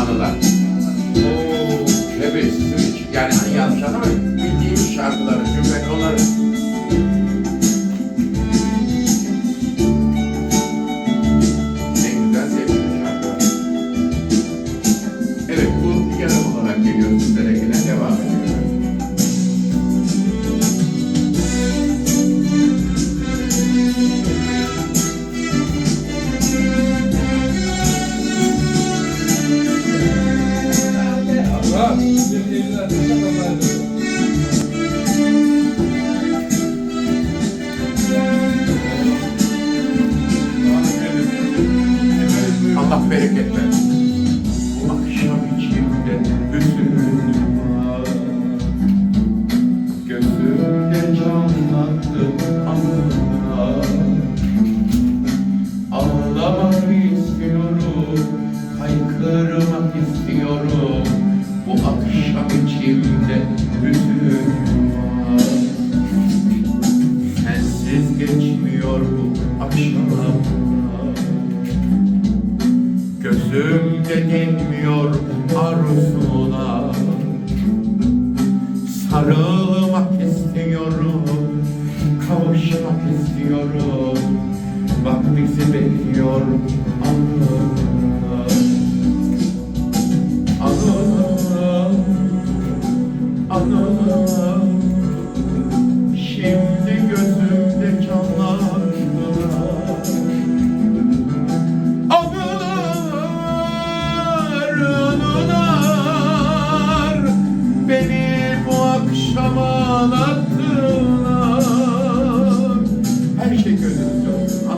anılar. Oo. Evet sizin için. Yani hani yanlış anlamayın. Allah bereket akşam içimde hüzün var. Gözümde canlandı anılar. Ağlamak istiyorum, haykırmak istiyorum içimde hüzün var Sensiz geçmiyor bu akşamlar Gözümde dinmiyor arzuna Sarılmak istiyorum, kavuşmak istiyorum. Bak bizi bekliyor. Teşekkür ederim.